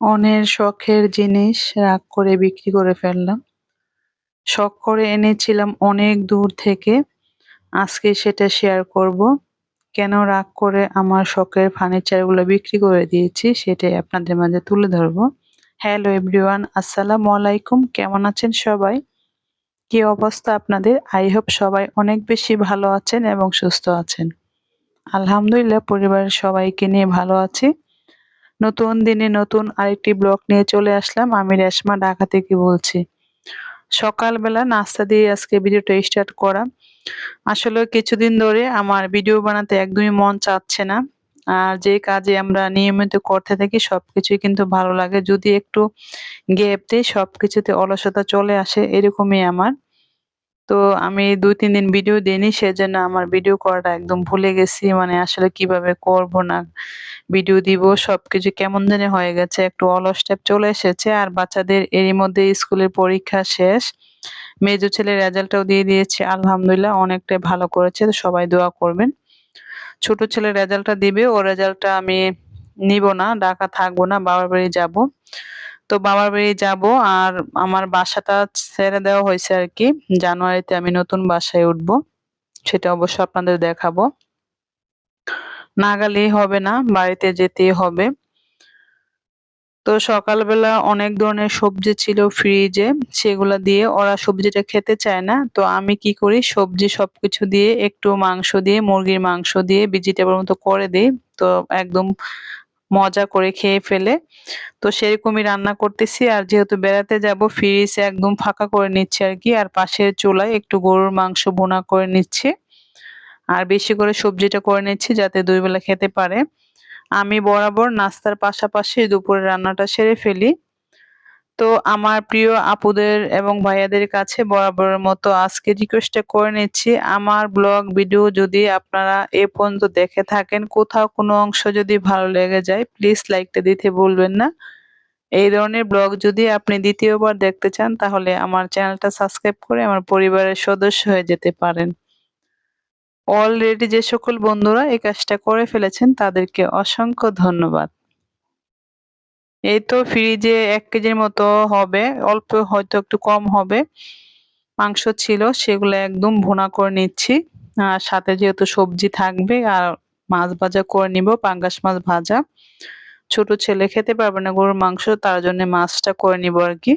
মনের শখের জিনিস রাগ করে বিক্রি করে ফেললাম। শখ করে এনেছিলাম অনেক দূর থেকে। আজকে সেটা শেয়ার করব। কেন রাগ করে আমার শখের ফার্নিচারগুলো বিক্রি করে দিয়েছি সেটাই আপনাদের মাঝে তুলে ধরবো। হ্যালো এভরিওয়ান আসসালামু আলাইকুম। কেমন আছেন সবাই? কি অবস্থা আপনাদের? আই হোপ সবাই অনেক বেশি ভালো আছেন এবং সুস্থ আছেন। আলহামদুলিল্লাহ, পরিবারের সবাইকে নিয়ে ভালো আছি। নতুন দিনে নতুন আরেকটি ব্লগ নিয়ে চলে আসলাম। আমি রেশমা ঢাকা থেকে বলছি? সকালবেলা নাস্তা দিয়ে আজকে ভিডিওটা স্টার্ট করা। আসলে কিছুদিন ধরে আমার ভিডিও বানাতে একদমই মন চাচ্ছে না। আর যে কাজে আমরা নিয়মিত করতে থাকি, সবকিছুই কিন্তু ভালো লাগে। যদি একটু গ্যাপ দিই, সবকিছুতে অলসতা চলে আসে, এরকমই আমার। তো আমি দুই, তিন দিন ভিডিও দিইনি, সেজন্য আমার ভিডিও করাটা একদম ভুলে গেছি। মানে আসলে কীভাবে করব না ভিডিও দিব, সবকিছু কেমন জানি হয়ে গেছে, একটু অলস টাইপ চলে এসেছে। আর বাচ্চাদের এরই মধ্যে স্কুলের পরীক্ষা শেষ। মেজো ছেলের রেজাল্টটাও দিয়ে দিয়েছে, আলহামদুলিল্লাহ অনেকটাই ভালো করেছে, তো সবাই দোয়া করবেন। ছোট ছেলের রেজাল্টটা দিবে ও রেজাল্টটা আমি নিব না, ঢাকা থাকব না বাবার বাড়ি যাব। তো বাবার বাড়ি যাব আর আমার বাসাটা ছেড়ে দেওয়া হয়েছে আর কি। জানুয়ারিতে আমি নতুন বাসায় উঠবো, সেটা অবশ্য আপনাদের দেখাবো। না গেলেই হবে না, বাড়িতে যেতেই হবে। তো সকালবেলা অনেক ধরনের সবজি ছিল ফ্রিজে সেগুলো দিয়ে ওরা সবজিটা খেতে চায় না। তো আমি কি করি, সবজি সবকিছু দিয়ে একটু মাংস দিয়ে, মুরগির মাংস দিয়ে ভেজিটেবল মতো করে দিই। তো একদম মজা করে খেয়ে ফেলে। তো সেরকমই রান্না করতেছি। আর যেহেতু বেড়াতে যাব ফ্রিজ একদম ফাঁকা করে নিচ্ছি আর কি। আর পাশের চুলায় একটু গরুর মাংস বোনা করে নিচ্ছি। আর বেশি করে সবজিটা করে নিচ্ছি যাতে দুই বেলা খেতে পারে। আমি বরাবর নাস্তার পাশাপাশি দুপুরে রান্নাটা সেরে ফেলি। তো আমার প্রিয় আপুদের এবং ভাইয়াদের কাছে বরাবরের মতো আজকে রিকোয়েস্টটা করে নিচ্ছি। আমার ব্লগ ভিডিও যদি আপনারা এ পর্যন্ত দেখে থাকেন, কোথাও কোনো অংশ যদি ভালো লেগে যায় প্লিজ লাইকটা দিতে বলবেন না। এই ধরনের ব্লগ যদি আপনি দ্বিতীয়বার দেখতে চান, তাহলে আমার চ্যানেলটা সাবস্ক্রাইব করে আমার পরিবারের সদস্য হয়ে যেতে পারেন। অলরেডি যে সকল বন্ধুরা এই কাজটা করে ফেলেছেন, তাদেরকে অসংখ্য ধন্যবাদ। এই তো ফ্রিজে এক কেজির মতো হবে, অল্প হয়তো একটু কম হবে। মাংস ছিল, সেগুলো একদম ভুনা করে নিচ্ছি। আর সাথে যেহেতু সবজি থাকবে, আর মাছ ভাজা করে নিব, পাঙ্গাস মাছ ভাজা। ছোট ছেলে খেতে পারবে না গরুর মাংস, তার জন্য মাছটা করে নিব আর কি।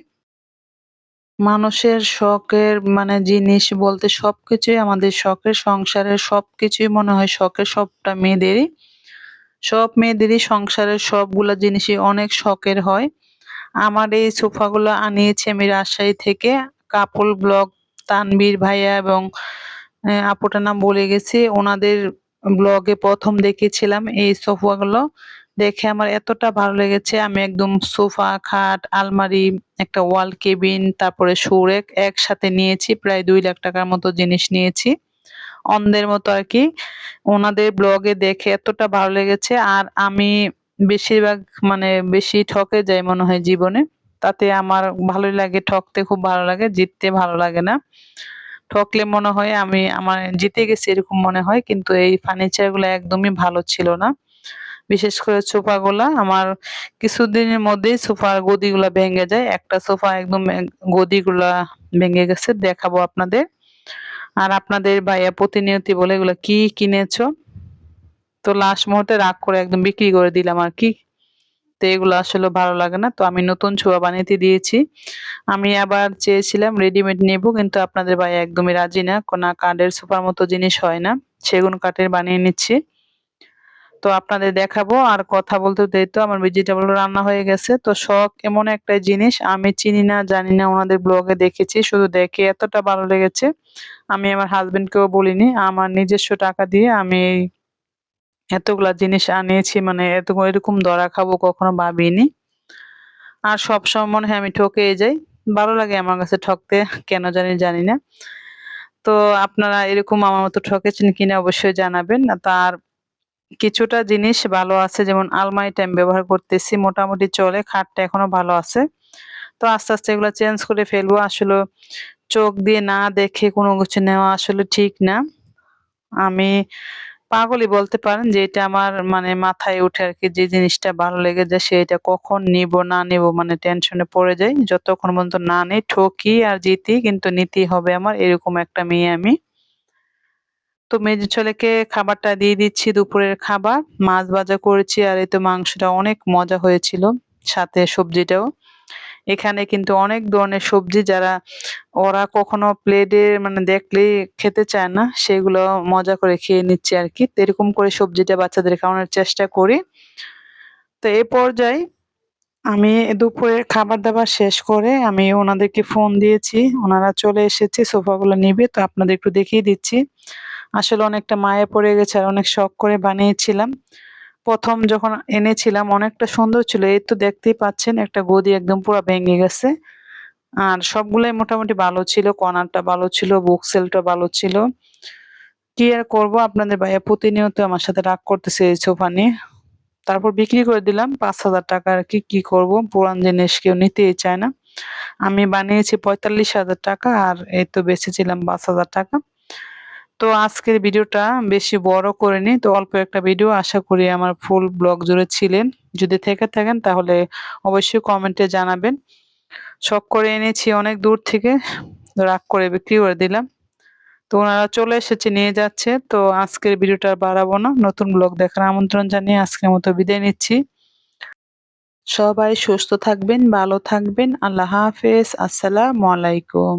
মানুষের শখের মানে জিনিস বলতে সবকিছুই আমাদের শখের, সংসারের সবকিছুই মনে হয় শখের সবটা মেয়েদেরই। সব মেয়েদেরই সংসারের সবগুলা জিনিসই অনেক শখের হয়। আমার এই সোফাগুলো আনিয়েছি আমি রাজশাহী থেকে। কাপল ব্লগ তানবীর ভাইয়া এবং আপুটার নাম বলে গেছি। ওনাদের ব্লগে প্রথম দেখেছিলাম এই সোফাগুলো। দেখে আমার এতটা ভালো লেগেছে। আমি একদম সোফা, খাট, আলমারি, একটা ওয়াল কেবিন, তারপরে সুরেক একসাথে নিয়েছি। প্রায় দুই লাখ টাকার মতো জিনিস নিয়েছি। অন্ধের মতো আর কি ওনাদের ব্লগে দেখে এতটা ভালো লেগেছে। আর আমি বেশিরভাগ মানে বেশি ঠকে যাই মনে হয় জীবনে। তাতে আমার ভালোই লাগে, ঠকতে খুব ভালো লাগে, জিততে ভালো লাগে না। ঠকলে মনে হয় আমি আমার জিতে গেছি এরকম মনে হয়, কিন্তু এই ফার্নিচারগুলো একদমই ভালো ছিল না। বিশেষ করে সোফাগুলা আমার কিছুদিনের মধ্যেই সোফার গদিগুলা ভেঙে যায়। একটা সোফা একদম গদিগুলা ভেঙে গেছে, দেখাবো আপনাদের। আর আপনাদের ভাইয়া প্রতিনিয়তি বলে এগুলো, কি কিনেছো? তো লাস্ট মুহূর্তে রাগ করে একদম বিক্রি করে দিলাম আর কি। তো এগুলো আসলে ভালো লাগে না, তো আমি নতুন ছোঁয়া বানিয়ে দিয়েছি। আমি আবার চেয়েছিলাম রেডিমেড নেব, কিন্তু আপনাদের ভাই একদমই রাজি না। কোনা কাঠের সোফার মতো জিনিস হয় না, সেগুন কাঠের বানিয়ে নিচ্ছি। তো আপনাদের দেখাবো, আর কথা বলতে দেই তো, আমার ভেজিটেবল রান্না হয়ে গেছে। তো শখ এমন একটা জিনিস, আমি চিনি না, জানি না, ওনাদের ব্লগে দেখেছি, শুধু দেখে এতটা ভালো লেগেছে। আমি আমার হাজবেন্ডকেও বলিনি, আমার নিজস্ব টাকা দিয়ে আমি এতগুলা জিনিস আনিয়েছি মানে এত এরকম দরা খাব কখনো ভাবিনি। আর সব সময় মনে হয় আমি ঠকে যাই। ভালো লাগে আমার কাছে ঠকতে, কেন জানি জানি না। তো আপনারা এরকম আমার মতো ঠকেছেন কিনা অবশ্যই জানাবেন। তার কিছুটা জিনিস ভালো আছে, যেমন আলমারি টাইম ব্যবহার করতেছি, মোটামুটি চলে, খাটটা এখনও ভালো আছে। তো আস্তে আস্তে এগুলো চেঞ্জ করে ফেলব, আসলে চোখ দিয়ে না দেখে কোনো কিছু নেওয়া আসলে ঠিক না। আমি পাগলই বলতে পারেন যে এটা আমার মানে মাথায় উঠে আর কি, যে জিনিসটা ভালো লেগে যায় সেটা কখন নিব, না নিব মানে টেনশনে পড়ে যাই। যতক্ষণ পর্যন্ত না নেই, ঠকি আর জিতি, কিন্তু নিতেই হবে আমার, এরকম একটা মেয়ে আমি। তো মেজ ছেলেকে খাবারটা দিয়ে দিচ্ছি, দুপুরের খাবার। মাছ ভাজা করেছি আর এই তো মাংসটা অনেক মজা হয়েছিল সাথে সবজিটাও। এখানে কিন্তু অনেক ধরনের সবজি যারা ওরা কখনো প্লেটে মানে দেখলেই খেতে চায় না, সেগুলো মজা করে খেয়ে নিচ্ছে আর কি। এরকম করে সবজিটা বাচ্চাদের খাওয়ানোর চেষ্টা করি। তো এই পর্যায়ে আমি দুপুরের খাবার দাবার শেষ করে আমি ওনাদেরকে ফোন দিয়েছি। ওনারা চলে এসেছে, সোফাগুলো নিবে, তো আপনাদের একটু দেখিয়ে দিচ্ছি। আসলে অনেকটা মায়া পড়ে গেছে আর অনেক শখ করে বানিয়েছিলাম। প্রথম যখন এনেছিলাম অনেকটা সুন্দর ছিল, এই তো দেখতেই পাচ্ছেন একটা গদি একদম পুরো ভেঙে গেছে। আর সবগুলাই মোটামুটি ভালো ছিল কর্নারটা ভালো ছিল, বুক সেলটা ভালো ছিল। কি আর করব আপনাদের ভাইয়া? প্রতিনিয়ত আমার সাথে রাগ করতেছে এই সোফা তারপর বিক্রি করে দিলাম, পাঁচ হাজার টাকা আর কি কি করব? পুরান জিনিস কেউ নিতেই চায় না। আমি বানিয়েছি পঁয়তাল্লিশ হাজার টাকা আর এই তো বেঁচেছিলাম পাঁচ হাজার টাকা। তো আজকের ভিডিওটা বেশি বড় করিনি তো অল্প একটা ভিডিও আশা করি আমার ফুল ব্লগ জুড়ে ছিলেন। যদি থেকে থাকেন তাহলে অবশ্যই কমেন্টে জানাবেন। শখ করে এনেছি অনেক দূর থেকে, রাগ করে বিক্রি করে দিলাম। তো ওনারা চলে এসেছে, নিয়ে যাচ্ছে। তো আজকের ভিডিওটা বাড়াবো না, নতুন ব্লগ দেখার আমন্ত্রণ জানিয়ে আজকের মতো বিদায় নিচ্ছি। সবাই সুস্থ থাকবেন, ভালো থাকবেন। আল্লাহ হাফেজ, আসসালামু আলাইকুম।